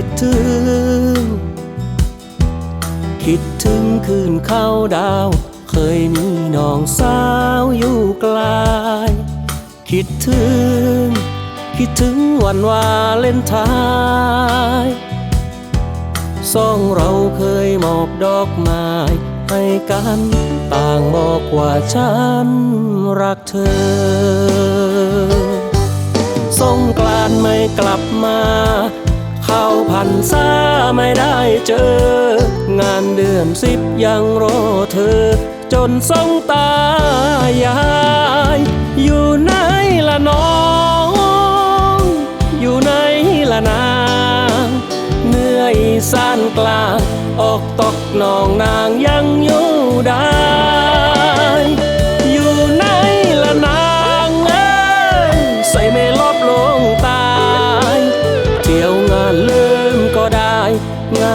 คิดถึง คิดถึงคืนเข้าดาว เคยมีน้องสาวอยู่ไกล คิดถึง คิดถึงวันวาเลนไทน์สองเราเคยมอบดอกไม้ให้กัน ต่างบอกว่าฉันรักเธอ สงกรานไม่กลับมา พันซาไม่ได้เจอ งานเดือนสิบยังรอเธอ จนสงตายาย อยู่ไหนละน้อง อยู่ไหนละนางเหนื่อยสานกลาง ออกตกนองนางยังอยู่ได้อยู่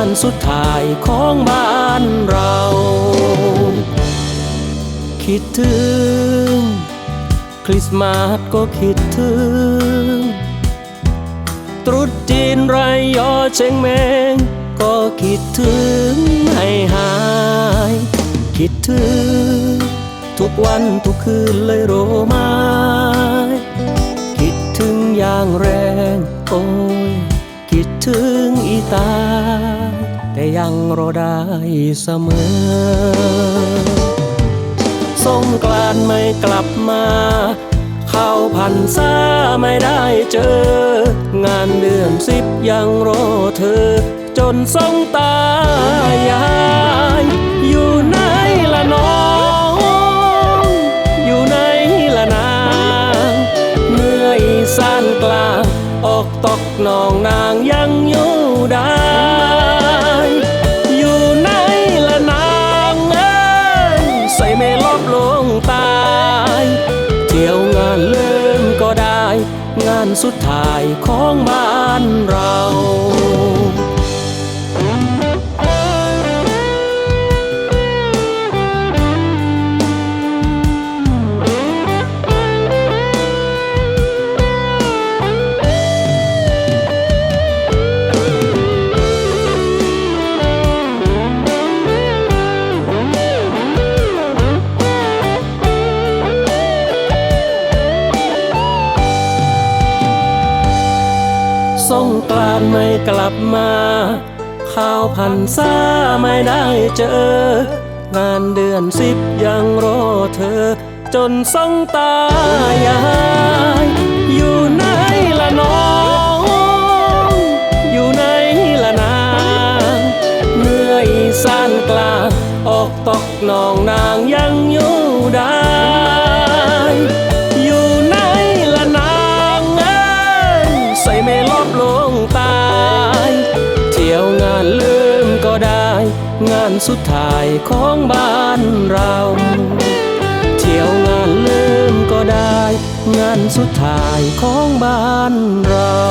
านสุดท้ายของบ้านเรา คิดถึง คริสต์มาสก็คิดถึง ตรุษจีนไรยอเชงเมง ก็คิดถึงให้หาย คิดถึง ทุกวันทุกคืนเลยโรมายคิดถึงอย่างแรงโอ้ยคิดถึงอีตา ยังรอได้เสมอสงกรานไม่กลับมา เข้าพันษาไม่ได้เจอ งานเดือนสิบยังรอเธอ จนสงตายายอยู่ไหนละน้อง อยู่ไหนละนางเมื่ออีสานกลาง ออกตกนองนางยังอยู่ได้ งานสุดท้ายของบ้านเรา สงกรานไม่กลับมา ข้าวพันษาไม่ได้เจอ งานเดือนสิบยังรอเธอ จนสงตายาย อยู่ไหนละน้อง อยู่ไหนละนางเมื่ออีสานกลางออกตกนองนางยัง งานสุดท้ายของบ้านเรา เที่ยวงานลืมก็ได้ งานสุดท้ายของบ้านเรา